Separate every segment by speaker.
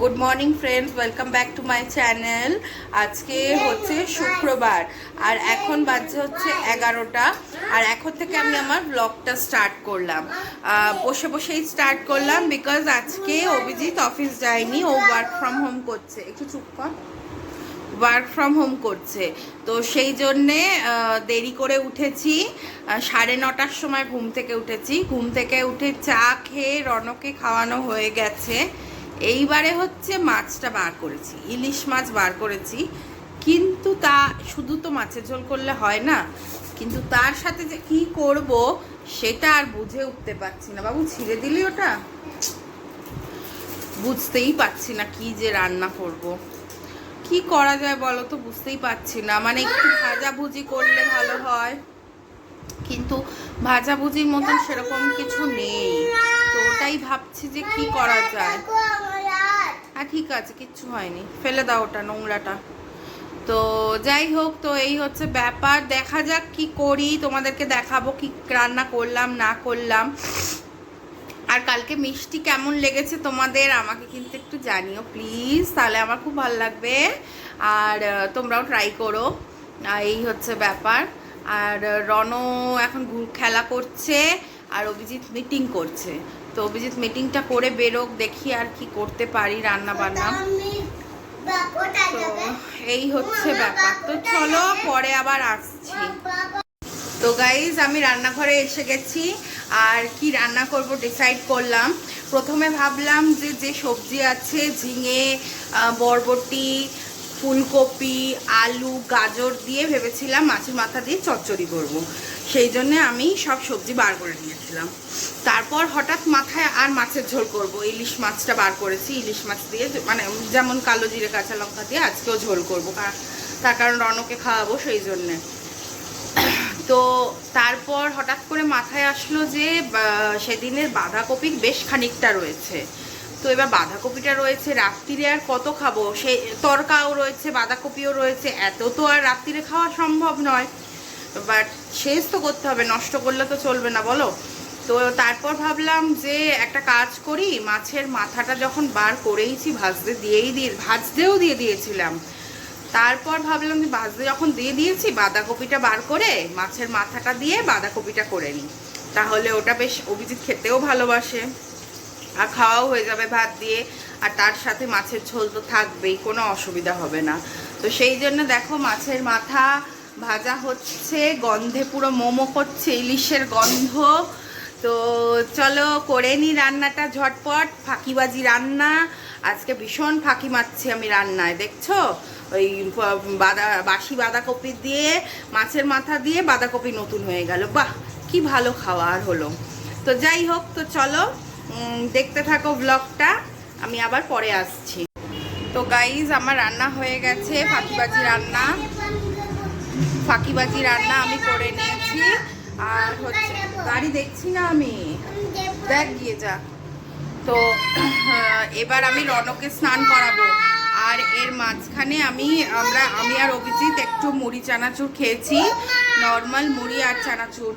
Speaker 1: Good morning friends welcome back to my channel আজকে হচ্ছে শুক্রবার। আর এখন বাজছে হচ্ছে এগারোটা। আর এখন থেকে আমি আমার ব্লগটা স্টার্ট করলাম। বসে বসেই স্টার্ট করলাম বিকজ আজকে অভিজিৎ অফিস যায়নি। ও ওয়ার্ক ফ্রম হোম করছে। একটু চুপ কর। ওয়ার্ক ফ্রম হোম করছে। তো সেই জন্যে দেরি করে উঠেছি। সাড়ে নটার সময় ঘুম থেকে উঠেছি। ঘুম থেকে উঠে চা খেয়ে রনকে খাওয়ানো হয়ে গেছে। এইবারে হচ্ছে মাছটা বার করেছি, ইলিশ মাছ বার করেছি। কিন্তু তা, শুধু তো মাছের ঝোল করলে হয় না, কিন্তু তার সাথে যে কি করব সেটা আর বুঝে উঠতে পারছি না। বাবু, ছিঁড়ে দিলি ওটা? বুঝতেই পারছি না কি যে রান্না করব। কি করা যায় বলো তো, বুঝতেই পারছি না। মানে একটু ভাজাভুজি করলে ভালো হয়, কিন্তু ভাজাভুজির মতন সেরকম কিছু নেই। তো ওটাই ভাবছি যে কি করা যায়। হ্যাঁ ঠিক আছে, কিচ্ছু হয়নি। ফেলে দাও ওটা নোংরাটা। তো যাই হোক, তো এই হচ্ছে ব্যাপার। দেখা যাক কি করি, তোমাদেরকে দেখাবো কি রান্না করলাম, না করলাম। আর কালকে মিষ্টি কেমন লেগেছে তোমাদের, আমাকে কিন্তু একটু জানিও, প্লিজ। তাহলে আমার খুব ভালো লাগবে। আর তোমরাও ট্রাই করো। এই হচ্ছে ব্যাপার। আর রণ এখন খেলা করছে। আর অভিজিৎ মিটিং করছে। তো অভিজিৎ মিটিংটা করে বেরোক দেখি আর কি করতে পারি রান্না বান্না তো এই হচ্ছে ব্যাপার। তো চলো পরে আবার আসছি। তো গাইজ আমি রান্নাঘরে এসে গেছি। আর কি রান্না করব ডিসাইড করলাম। প্রথমে ভাবলাম যে যে সবজি আছে ঝিঙে বরবটি ফুলকপি, আলু, গাজর দিয়ে ভেবেছিলাম মাছের মাথা দিয়ে চচ্চড়ি করব। সেই জন্যে আমি সব সবজি বার করে নিয়েছিলাম। তারপর হঠাৎ মাথায় আর মাছের ঝোল করব। ইলিশ মাছটা বার করেছি। ইলিশ মাছ দিয়ে মানে যেমন কালো জিরে, কাঁচা লঙ্কা দিয়ে আজকেও ঝোল করব। তার কারণ রনকে খাওয়াবো সেই জন্যে। তো তারপর হঠাৎ করে মাথায় আসলো যে সেদিনের বাঁধাকপি বেশ খানিকটা রয়েছে। তো এবার বাঁধাকপিটা রয়েছে, রাত্রিরে আর কত খাব? সে তরকাও রয়েছে, বাঁধাকপিও রয়েছে, এত তো আর রাত্রিরে খাওয়া সম্ভব নয়। বাট শেষ তো করতে হবে, নষ্ট করলে তো চলবে না, বলো? তো তারপর ভাবলাম যে একটা কাজ করি, মাছের মাথাটা যখন বার করেইছি, ভাজতে দিয়েই দিয়ে, ভাজতেও দিয়ে দিয়েছিলাম। তারপর ভাবলাম যে ভাজতে যখন দিয়ে দিয়েছি, বাঁধাকপিটা বার করে মাছের মাথাটা দিয়ে বাঁধাকপিটা করে নিই। তাহলে ওটা বেশ অভিজিৎ খেতেও ভালোবাসে। আর খাওয়াও হয়ে যাবে ভাত দিয়ে, আর তার সাথে মাছের ঝোল তো থাকবেই, কোনো অসুবিধা হবে না। তো সেই জন্য দেখো মাছের মাথা ভাজা হচ্ছে, গন্ধে পুরো মোমো করছে, ইলিশের গন্ধ। তো চলো করে নি রান্নাটা ঝটপট, ফাঁকিবাজি রান্না। আজকে ভীষণ ফাঁকি মারছি আমি রান্নায়, দেখছ? ওই বাদা, বাসি বাঁধাকপি দিয়ে, মাছের মাথা দিয়ে বাঁধাকপি নতুন হয়ে গেল। বাহ, কি ভালো খাওয়া আর হলো। তো যাই হোক, তো চলো দেখতে থাকো ব্লগটা আমি আবার পরে আসছি। তো গাইজ আমার রান্না হয়ে গেছে, ফাঁকিবাজি রান্না। ফাঁকিবাজি রান্না আমি করে নিয়েছি। আর হচ্ছে, গাড়ি দেখছি না আমি। দেখ, গিয়ে যা। তো এবার আমি রনকে স্নান করাবো। আর এর মাঝখানে আমি, আমরা, আমি আর অভিজিৎ একটু মুড়ি চানাচুর খেয়েছি। নর্মাল মুড়ি আর চানাচুর।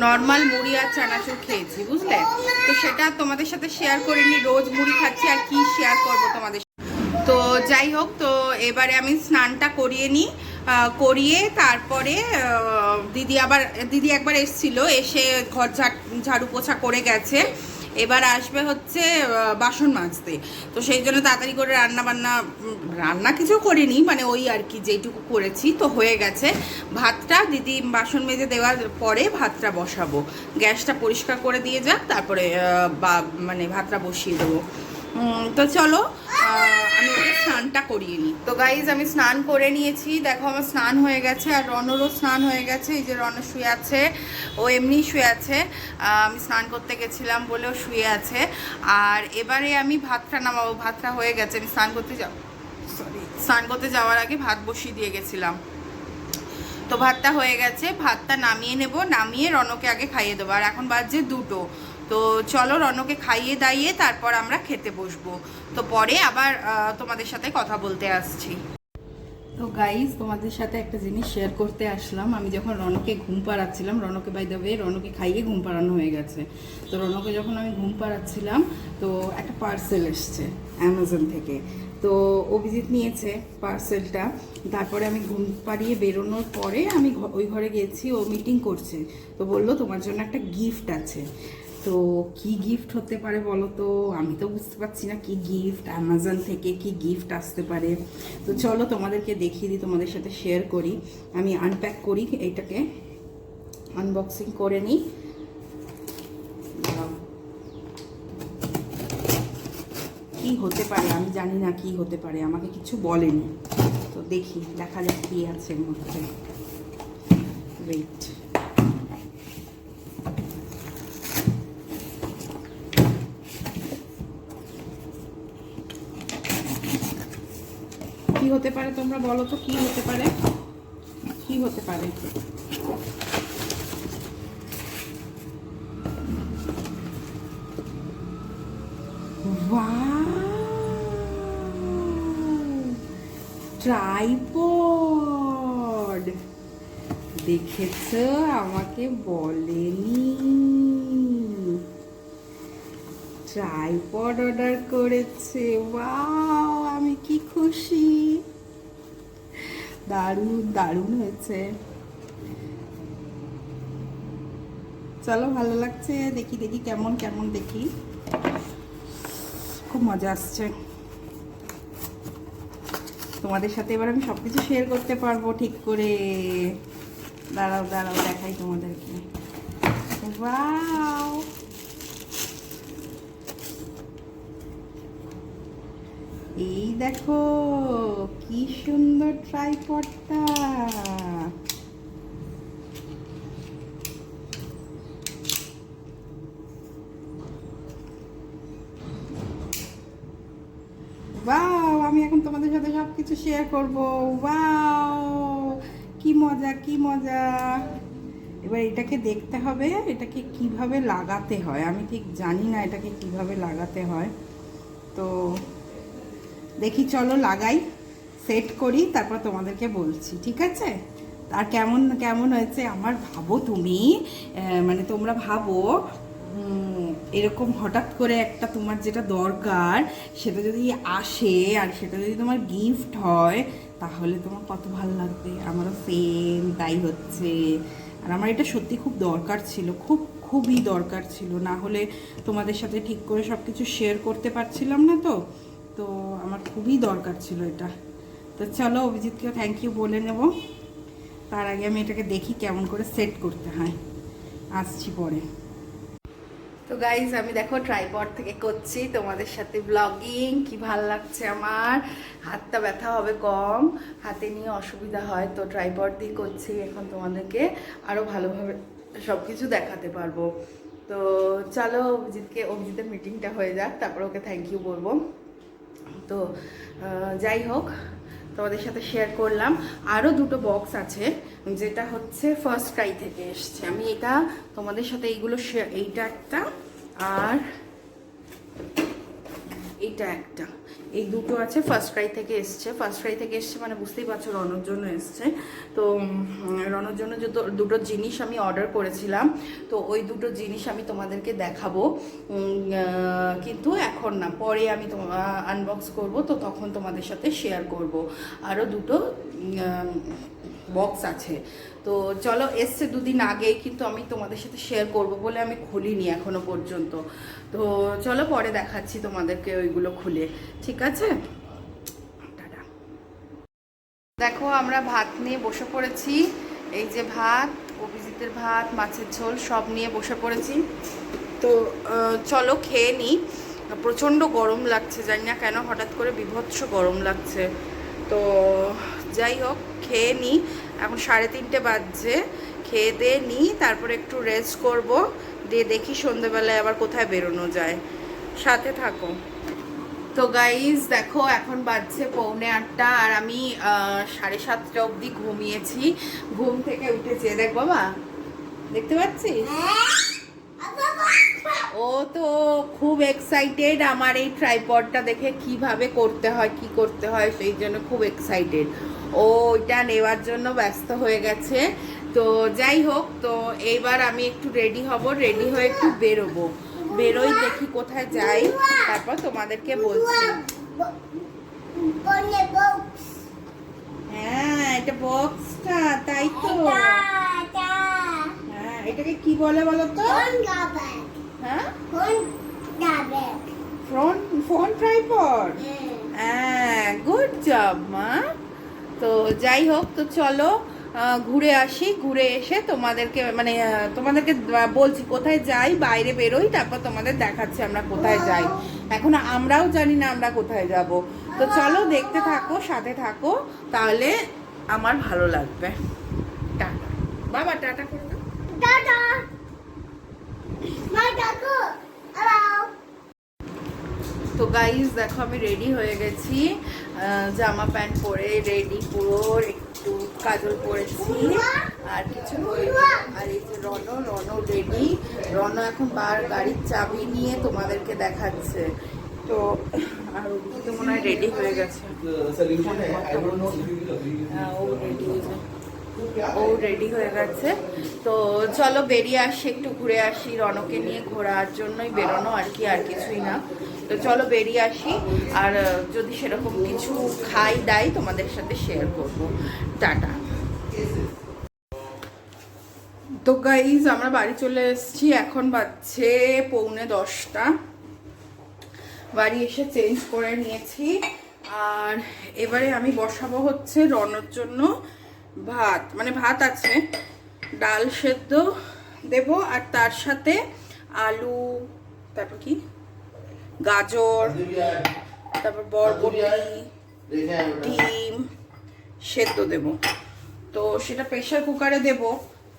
Speaker 1: নর্মাল মুড়ি আর চানাচুর খেয়েছি, বুঝলে তো সেটা তোমাদের সাথে শেয়ার করে করিনি, রোজ মুড়ি খাচ্ছি আর কি শেয়ার করব তোমাদের। তো যাই হোক, তো এবারে আমি স্নানটা করিয়ে নিই করিয়ে তারপরে দিদি আবার, দিদি একবার এসছিল, এসে ঘর ঝাড়ু পোছা করে গেছে এবার আসবে হচ্ছে বাসন মাজতে। তো সেই জন্য তাড়াতাড়ি করে রান্না বান্না রান্না কিছু করিনি মানে ওই আর কি যেটুকু করেছি, তো হয়ে গেছে। ভাতটা, দিদি বাসন মেজে দেওয়ার পরে ভাতটা বসাবো। গ্যাসটা পরিষ্কার করে দিয়ে যাক, তারপরে বা মানে ভাতটা বসিয়ে দেবো। তো চলো আমি ওকে স্নানটা করিয়ে নিই। তো গাইজ আমি স্নান করে নিয়েছি। দেখো আমার স্নান হয়ে গেছে, আর রনরও স্নান হয়ে গেছে। এই যে রন শুয়ে আছে, ও এমনি শুয়ে আছে। আমি স্নান করতে গেছিলাম বলেও শুয়ে আছে। আর এবারে আমি ভাতটা নামাবো। ভাতটা হয়ে গেছে, আমি স্নান করতে যাব সরি স্নান করতে যাওয়ার আগে ভাত বসিয়ে দিয়ে গেছিলাম। তো ভাতটা হয়ে গেছে, ভাতটা নামিয়ে নেব। নামিয়ে রনকে আগে খাইয়ে দেবো। আর এখন বাজছে দুটো। তো চলো রনকে খাইয়ে দাইয়ে তারপর আমরা খেতে বসবো। তো পরে আবার তোমাদের সাথে কথা বলতে আসছি। তো গাইজ তোমাদের সাথে একটা জিনিস শেয়ার করতে আসলাম। আমি যখন রনকে ঘুম পাড়াচ্ছিলাম, রনকে বাই দেবে রনকে খাইয়ে ঘুম পাড়ানো হয়ে গেছে। তো রনকে যখন আমি ঘুম পাড়াচ্ছিলাম, তো একটা পার্সেল এসছে অ্যামাজন থেকে। তো অভিজিৎ নিয়েছে পার্সেলটা তারপরে আমি ঘুম পাড়িয়ে বেরোনোর পরে আমি ওই ঘরে গেছি, ও মিটিং করছে। তো বলল, তোমার জন্য একটা গিফট আছে। তো কি গিফট হতে পারে বলো তো আমি তো বুঝতে পারছি না কি গিফট অ্যামাজন থেকে কি গিফট আসতে পারে। তো চলো তোমাদেরকে দেখিয়ে দিই, তোমাদের সাথে শেয়ার করি। আমি আনপ্যাক করি এইটাকে আনবক্সিং করে নিই। কি হতে পারে? আমি জানি না কি হতে পারে। আমাকে কিছু বলেনি। তো দেখি, দেখা যাক কি আছে এর মধ্যে। ওয়েট কি হতে পারে তোমরা বলো তো, কি হতে পারে? কি হতে পারে? ট্রাইপড দেখেছ? আমাকে বলেনি। ট্রাইপড অর্ডার করেছে। ওয়াও আমি কি খুশি। দারুণ দারুণ হয়েছে। চলো, ভালো লাগছে। দেখি দেখি কেমন কেমন দেখি। খুব মজা আসছে। তোমাদের সাথে এবার আমি সব কিছু শেয়ার করতে পারব ঠিক করে। দাঁড়াও দাঁড়াও, দেখাই তোমাদেরকে। ওয়াও এই দেখো, কি সুন্দর ট্রাইপডটা। ওয়াও, আমি এখন তোমাদের সাথে সব কিছু শেয়ার করব। ওয়াও, কি মজা কি মজা। এবার এটাকে দেখতে হবে, এটাকে কীভাবে লাগাতে হয়? আমি ঠিক জানি না এটাকে কীভাবে লাগাতে হয়। তো দেখি চলো লাগাই সেট করি, তারপর তোমাদেরকে বলছি, ঠিক আছে? আর কেমন কেমন হয়েছে আমার ভাবো তুমি? মানে তোমরা ভাবো এরকম হঠাৎ করে একটা তোমার যেটা দরকার, সেটা যদি আসে আর সেটা যদি তোমার গিফট হয়, তাহলে তোমার কত ভালো লাগবে? আমারও সেম তাই হচ্ছে। আর আমার এটা সত্যি খুব দরকার ছিল, খুব, খুবই দরকার ছিল। না হলে তোমাদের সাথে ঠিক করে সব কিছু শেয়ার করতে পারছিলাম না তো। তো আমার খুবই দরকার ছিল এটা। তো চলো অভিজিৎকে থ্যাংক ইউ বলে নেব। তার আগে আমি এটাকে দেখি কেমন করে সেট করতে হয়। আসছি পরে। তো গাইজ আমি দেখো ট্রাইপড থেকে করছি তোমাদের সাথে ব্লগিং কি ভালো লাগছে আমার? হাতটা ব্যথা হবে কম, হাতে নিয়ে অসুবিধা হয়, তো ট্রাইপড দিয়ে করছি। এখন তোমাদেরকে আরও ভালোভাবে সব কিছু দেখাতে পারব। তো চলো অভিজিৎকে, অভিজিতের মিটিংটা হয়ে যাক, তারপর ওকে থ্যাংক ইউ বলব। তো যাই হোক, তোমাদের সাথে শেয়ার করলাম। আরও দুটো বক্স আছে, যেটা হচ্ছে ফার্স্ট ক্রাই থেকে এসছে। আমি এটা তোমাদের সাথে এইগুলো শেয়ার এইটা একটা আর এইটা একটা। এই দুটো আছে ফার্স্ট ক্রাই থেকে এসছে। ফার্স্ট ক্রাই থেকে এসছে মানে বুঝতেই পারছ, রনর জন্য এসছে। তো রনর জন্য যে তো- দুটো জিনিস আমি অর্ডার করেছিলাম, তো ওই দুটো জিনিস আমি তোমাদেরকে দেখাবো। কিন্তু এখন না, পরে আমি আনবক্স করব, তো তখন তোমাদের সাথে শেয়ার করব। আরও দুটো বক্স আছে। তো চলো, এসছে দুদিন আগেই, কিন্তু আমি তোমাদের সাথে শেয়ার করব বলে আমি খুলিনি এখনও পর্যন্ত। তো চলো, পরে দেখাচ্ছি তোমাদেরকে ওইগুলো খুলে। ঠিক আছে? দেখো, আমরা ভাত নিয়ে বসে পড়েছি। এই যে ভাত, অভিজিতের ভাত, মাছের ঝোল, সব নিয়ে বসে পড়েছি। তো চলো, খেয়ে নিই প্রচণ্ড গরম লাগছে, জানি না কেন, হঠাৎ করে বিভৎস গরম লাগছে। তো, যাই হোক খেয়ে নিই এখন সাড়ে তিনটে বাজছে। খেয়ে দিয়ে নিই তারপরে একটু রেস্ট করব। দিয়ে দেখি সন্ধেবেলায় আবার কোথায় বেরোনো যায়। সাথে থাকো। তো গাইজ দেখো, এখন বাজছে পৌনে আটটা আর আমি সাড়ে সাতটা অবধি ঘুমিয়েছি। ঘুম থেকে উঠেছি। দেখ বাবা, দেখতে পাচ্ছিস? ও তো খুব এক্সাইটেড আমার এই ট্রাইপডটা দেখে কীভাবে করতে হয় কি করতে হয় সেই জন্য খুব এক্সাইটেড ও ওইটা নেওয়ার জন্য ব্যস্ত হয়ে গেছে। তো যাই হোক তো এইবার আমি একটু রেডি হব রেডি হয়ে একটু বেরোবো। বেরোই দেখি কোথায় যাই তারপর তোমাদেরকে বলছি। হ্যাঁ এটা বক্সটা তাই তো। হ্যাঁ এটাকে কি বলে বলো তো. হ্যাঁ? ফোন ফোন ট্রাইপড হ্যাঁ। গুড জব মা। তো যাই হোক তো চলো ঘুরে আসি ঘুরে এসে তোমাদেরকে মানে তোমাদেরকে বলছি কোথায় যাই বাইরে বেরোই তারপর তোমাদের দেখাচ্ছি আমরা কোথায় যাই। এখন আমরাও জানি না আমরা কোথায় যাব। তো চলো দেখতে থাকো সাথে থাকো তাহলে আমার ভালো লাগবে। টাটা। বাবা টাটা করে দাও। তো গাইজ দেখো আমি রেডি হয়ে গেছি। জামা প্যান্ট পরে রেডি পুরো একটু কাজল পরেছি। আর কিছু। আর এই যে রন রন রেডি রন এখন বার গাড়ির চাবি নিয়ে তোমাদেরকে দেখাচ্ছে। তো আর ওদিকে তো মনে হয় রেডি হয়ে গেছে। ও রেডি ও রেডি হয়ে গেছে। তো চলো বেরিয়ে আসি, একটু ঘুরে আসি, রনকে নিয়ে ঘোরার জন্যই বেরোনো আর কি, আর কিছুই না। তো চলো বেরিয়ে আসি, আর যদি সেরকম কিছু খাই, দাই, তোমাদের সাথে শেয়ার করব। টাটা। তো গাইজ আমরা বাড়ি চলে এসেছি, এখন বাজছে পৌনে দশটা। বাড়ি এসে চেঞ্জ করে নিয়েছি, আর এবারে আমি বসাবো হচ্ছে রনর জন্য ভাত মানে ভাত আছে। ডাল সেদ্ধ দেব, আর তার সাথে আলু, তারপর কি? গাজর, তারপর বরবটি, ডিম সেদ্ধ দেব। তো সেটা প্রেশার কুকারে দেব।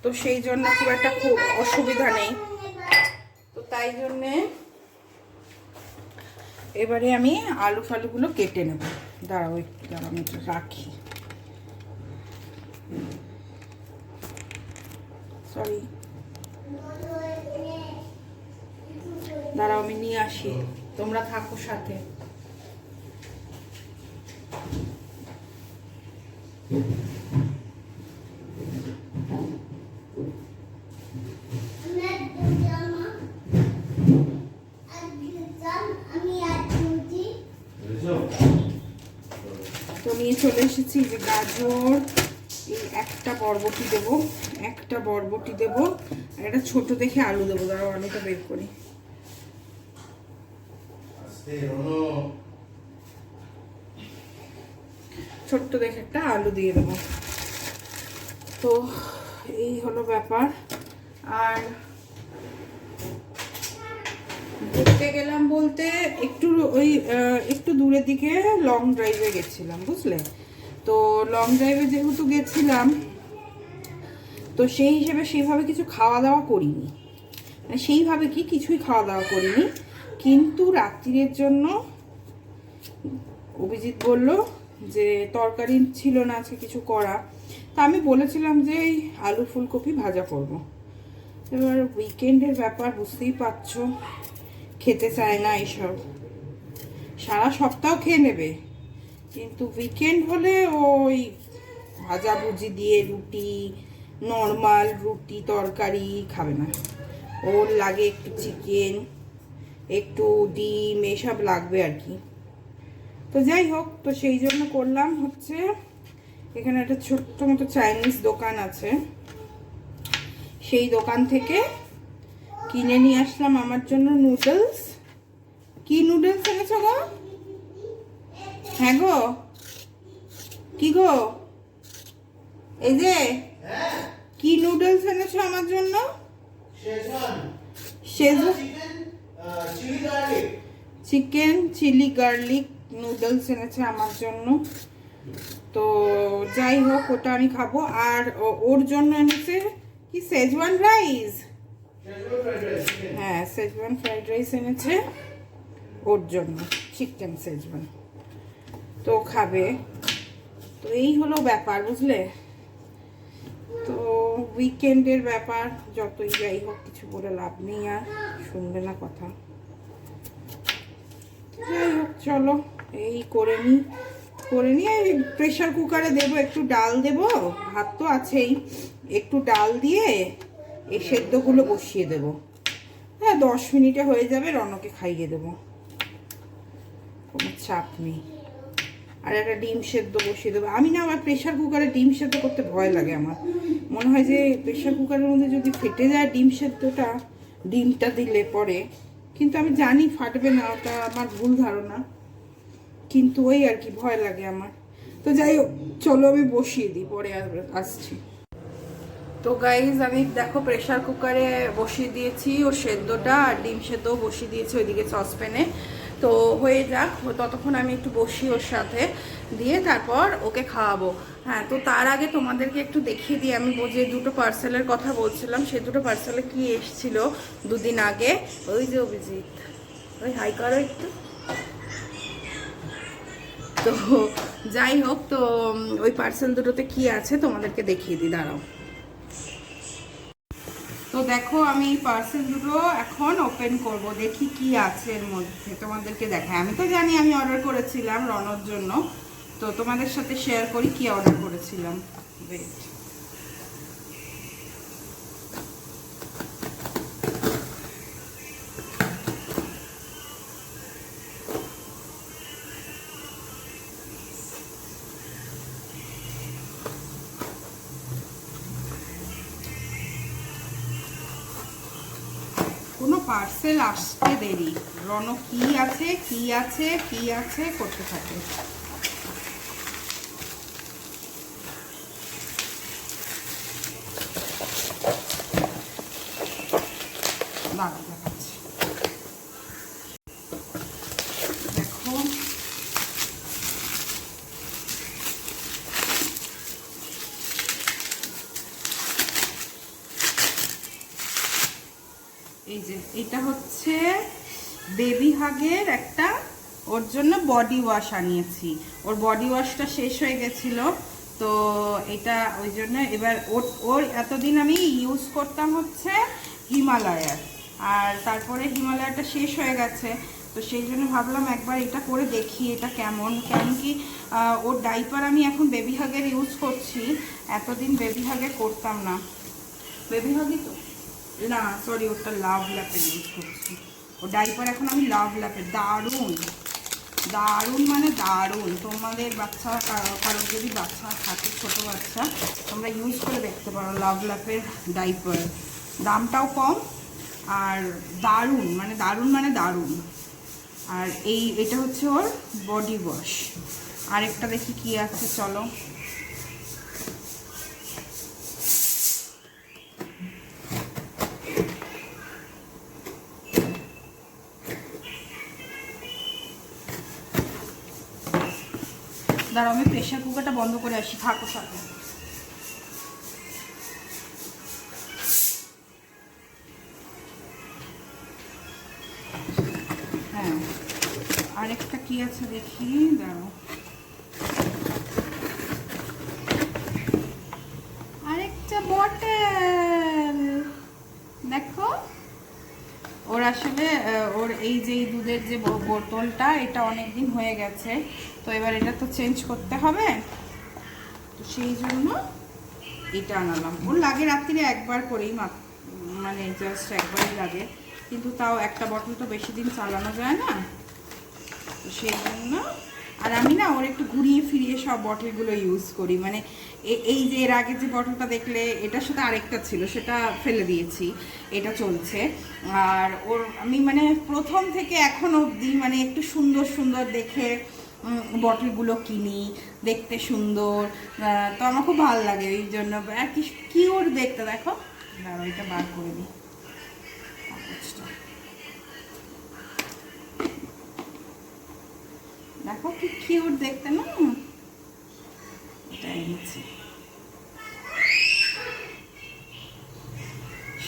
Speaker 1: তো সেই জন্য খুব একটা খুব অসুবিধা নেই। তো তাই জন্যে এবারে আমি আলু ফালুগুলো কেটে নেব। দাঁড়াও একটু, দাঁড়াও, আমি রাখি। সরি দাঁড়াও আমি নিয়ে আসি। তোমরা থাকো সাথে। তো নিয়ে চলে এসেছি যে গাজর। একটা বরবটি দেব একটা বরবটি দেব আর একটা ছোট দেখে আলু দেবো। দাঁড়াও আলুটা বের করি। ছোট্ট দেখে একটা আলু দিয়ে দেবো। তো এই হলো ব্যাপার। আর ঘুরতে গেলাম বলতে একটু ওই একটু দূরের দিকে লং ড্রাইভে গেছিলাম বুঝলে? তো লং ড্রাইভে যেহেতু গেছিলাম, তো সেই হিসেবে সেইভাবে কিছু খাওয়া দাওয়া করিনি। মানে সেইভাবে কি কিছুই খাওয়া দাওয়া করিনি। কিন্তু রাত্রির জন্য অভিজিৎ বলল যে তরকারি ছিল না, আজকে কিছু করা। তা আমি বলেছিলাম যে এই আলু ফুলকপি ভাজা করব। এবার উইকেন্ডের ব্যাপার, বুঝতেই পারছ। খেতে চায় না এইসব সারা সপ্তাহ খেয়ে নেবে। কিন্তু উইকেন্ড হলে ওই ভাজাভুজি দিয়ে রুটি নর্মাল রুটি তরকারি খাবে না। ওর লাগে একটু চিকেন একটু ডিম, এসব লাগবে আর কি। তো যাই হোক, তো সেই জন্য করলাম হচ্ছে, এখানে একটা ছোট্ট মতো চাইনিজ দোকান আছে। সেই দোকান থেকে কিনে নিয়ে আসলাম আমার জন্য নুডলস কি নুডলস এনেছো গো হ্যাঁ গো। কি গো? এই যে কি নুডলস এনেছো আমার জন্য? চিকেন চিলি গার্লিক নুডলস এনেছে আমার জন্য। তো যাই হোক ওটা আমি খাব। আর ওর জন্য এনেছে কি সেজওয়ান রাইস হ্যাঁ সেজওয়ান ফ্রাইড রাইস এনেছে ওর জন্য চিকেন সেজওয়ান তো খাবে। তো এই হলো ব্যাপার, বুঝলে? তো উইকেন্ডের ব্যাপার, যতই যাই হোক, কিছু বলে লাভ নেই আর, শুনবে না কথা। যাই হোক, চলো, এই করে নিই করে নিয়ে প্রেশার কুকারে দেবো, একটু ডাল দেবো, ভাত তো আছেই। একটু ডাল দিয়ে এই সেদ্ধগুলো বসিয়ে দেবো। হ্যাঁ দশ মিনিটে হয়ে যাবে, রনকে খাইয়ে দেবো। কোনো চাপ নেই। আর একটা ডিম সেদ্ধ বসিয়ে দেবো। আমি না, আমার প্রেশার কুকারে ডিম সেদ্ধ করতে ভয় লাগে আমার। মনে হয় যে প্রেশার কুকারের মধ্যে যদি ফেটে যায় ডিম সেদ্ধটা, ডিমটা দিলে পরে। কিন্তু আমি জানি ফাটবে না, ওটা আমার ভুল ধারণা। কিন্তু ওই আর কি, ভয় লাগে আমার। তো যাই হোক, চলো আমি বসিয়ে দিই, পরে আসছি। তো গাইজ আমি দেখো প্রেশার কুকারে বসিয়ে দিয়েছি ও সেদ্ধটা, আর ডিম সেদ্ধও বসিয়ে দিয়েছি ওইদিকে সসপ্যানে তো হয়ে যাক, ততক্ষণ আমি একটু বসি ওর সাথে দিয়ে তারপর ওকে খাওয়াবো। হ্যাঁ তো তার আগে তোমাদেরকে একটু দেখিয়ে দিই, আমি যে দুটো পার্সেলের কথা বলছিলাম, সে দুটো পার্সেলে কি এসেছিল দুদিন আগে? ওই যে অভিজিৎ। ওই হাই করো একটু। তো যাই হোক, তো ওই পার্সেল দুটোতে কি আছে তোমাদেরকে দেখিয়ে দিই, দাঁড়াও। তো দেখো, আমি পার্সেল দুটো এখন ওপেন করব। দেখি কি আছে এর মধ্যে। তোমাদেরকে দেখায় আমি তো জানি আমি অর্ডার করেছিলাম রনর জন্য। তো তোমাদের সাথে শেয়ার করি কি অর্ডার করেছিলাম। Wait. পার্সেল আসতে দেরি। রণ কি আছে কি আছে কি আছে করতে থাকে দাঁড়াও, দেখাচ্ছি। দেখো এই যে, এটা হচ্ছে বেবি হাগের একটা, ওর জন্য বডি ওয়াশ আনিয়েছি। ওর বডি ওয়াশটা শেষ হয়ে গেছিল, তো এটা ওই জন্য এবার ওর ওর এতদিন আমি ইউজ করতাম হচ্ছে হিমালয়ার, আর তারপরে হিমালয়াটা শেষ হয়ে গেছে, তো সেই জন্য ভাবলাম একবার এটা করে দেখি, এটা কেমন? কেন কি ওর ডাইপার আমি এখন বেবি হাগের ইউজ করছি, এতদিন বেবি হাগে করতাম না। বেবি হাগই তো না সরি ওটা লাভ ল্যাপের ইউজ করছি। ও ডাইপার এখন আমি লাভ ল্যাপের দারুণ। দারুণ মানে দারুণ। তোমাদের বাচ্চা কারো- কারোর যদি বাচ্চা থাকে, ছোটো বাচ্চা, তোমরা ইউজ করে দেখতে পারো লাভ ল্যাপের ডাইপার দামটাও কম, আর দারুণ মানে দারুণ মানে দারুণ। আর এই, এটা হচ্ছে ওর বডি ওয়াশ আরেকটা দেখি কি আছে, চলো। দাঁড়াও, আমি প্রেশার কুকারটা বন্ধ করে আসি, থাকো সাথে। হ্যাঁ আরেকটা কি আছে দেখি, দাঁড়াও। আরেকটা বটেল দেখো, ওর আসলে ওর এই যে দুধের যে বোতলটা, এটা অনেক দিন হয়ে গেছে। তো এবার এটা তো চেঞ্জ করতে হবে। তো সেই জন্য এটা আনালাম। ওর লাগে রাত্রিরে একবার করেই মানে জাস্ট একবারই লাগে। কিন্তু তাও একটা বটল তো বেশি দিন চালানো যায় না। তো সেই জন্য আর আমি না ওর একটু ঘুরিয়ে ফিরিয়ে সব বটলগুলো ইউজ করি। মানে এই যে এর আগে যে বটলটা দেখলে, এটার সাথে আরেকটা ছিল, সেটা ফেলে দিয়েছি। এটা চলছে। আর ওর, আমি মানে প্রথম থেকে এখন অবধি মানে একটু সুন্দর সুন্দর দেখে বটলগুলো কিনি, দেখতে সুন্দর। তো আমার খুব ভালো লাগে এই জন্য। আর কি কিউর দেখতে, দেখো। দাঁড়াও, এটা বার করে দিই। দেখো কি কিউট দেখতে না? এটা এনেছি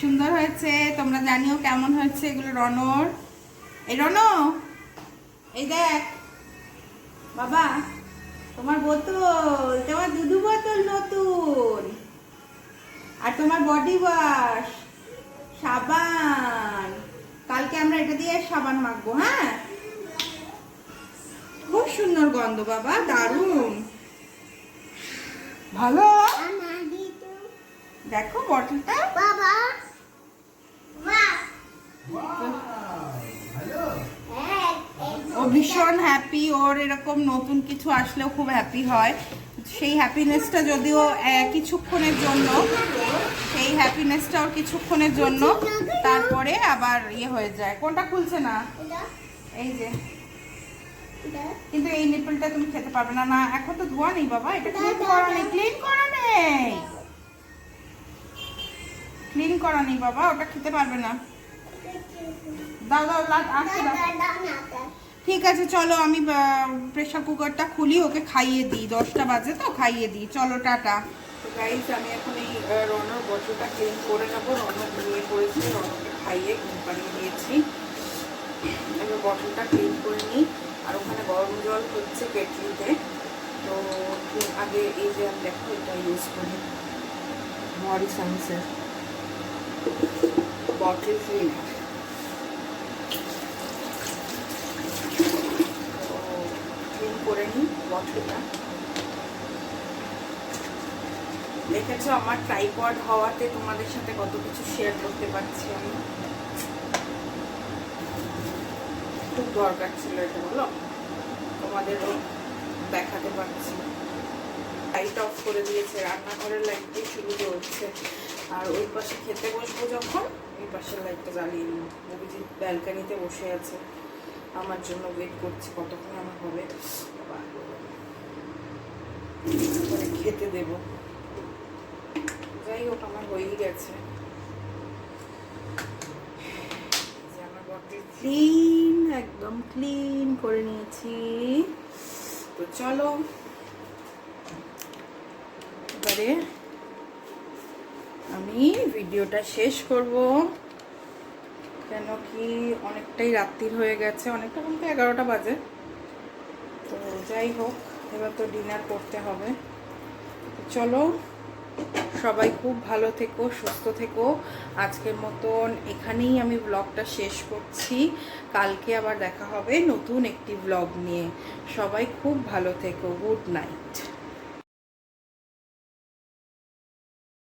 Speaker 1: সুন্দর হয়েছে তোমরা জানিও কেমন হয়েছে এগুলো রনর। এই রন এই দেখ। বাবা তোমার বোতল তোমার দুধু বোতল নতুন। আর তোমার বডি ওয়াশ সাবান। কালকে আমরা এটা দিয়ে সাবান মাখবো হ্যাঁ? সুন্দর গন্ধ বাবা দারুণ। ভালো? দেখো বটলটা
Speaker 2: বাবা।
Speaker 1: ও ভীষণ হ্যাপি ওর এরকম নতুন কিছু আসলেও খুব হ্যাপি হয়। সেই হ্যাপিনেসটা যদিও কিছুক্ষণের জন্য সেই হ্যাপিনেসটা ওর কিছুক্ষণের জন্য তারপরে আবার ইয়ে হয়ে যায়। কোনটা খুলছে না? এই যে। কিন্তু এই নিপলটা তুমি খেতে পারবে না। না এখন তো ধোয়া নেই বাবা এটা ক্লিন করা নেই ক্লিন করা নেই। ক্লিন করা নেই বাবা ওটা খেতে পারবে না। দাও দাও আসতে দাও ঠিক আছে চলো আমি প্রেশার কুকারটা খুলি ওকে খাইয়ে দিই। দশটা বাজে তো খাইয়ে দিই। চলো টাটা। গাইজ আমি এখন এই রনর বটলটা ক্লিন করে নেব। রনর ঘুমিয়ে পড়েছি রনকে খাইয়ে ঘুম পাড়িয়ে দিয়েছি। এবার বটলটা ক্লিন করে নিই। আর ওখানে গরম জল হচ্ছে কেটলিতে। তো আগে এই যে আমি দেখো, এটা ইউজ করি। মরি সায়েন্সের বটল ক্লিনার ক্লিন করে নিই বটলটা দেখেছ আমার ট্রাইপড হওয়াতে তোমাদের সাথে কত কিছু শেয়ার করতে পারছি আমি খুব দরকার ছিল এটা বলো তোমাদেরও দেখাতে পারছি। লাইট অফ করে দিয়েছে, রান্নাঘরের লাইটটাই শুরু হচ্ছে আর ওই পাশে খেতে বসবো যখন ওই পাশের লাইটটা জ্বালিয়ে নিই। অভিজিৎ ব্যালকানিতে বসে আছে। আমার জন্য ওয়েট করছি, কতক্ষণ আমার হবে? খেতে দেব। যাই হোক, আমার হয়েই গেছে। আমার ক্লিন একদম ক্লিন করে নিয়েছি। তো চলো, এবারে আমি ভিডিওটা শেষ করব। কেন কি অনেকটাই রাত্রির হয়ে গেছে, অনেকটা বলতে এগারোটা বাজে। তো যাই হোক, এবার তো ডিনার করতে হবে। চলো সবাই খুব ভালো থেকো, সুস্থ থেকো। আজকের মতন এখানেই আমি ব্লগটা শেষ করছি। কালকে আবার দেখা হবে নতুন একটি ব্লগ নিয়ে। সবাই খুব ভালো থেকো গুড নাইট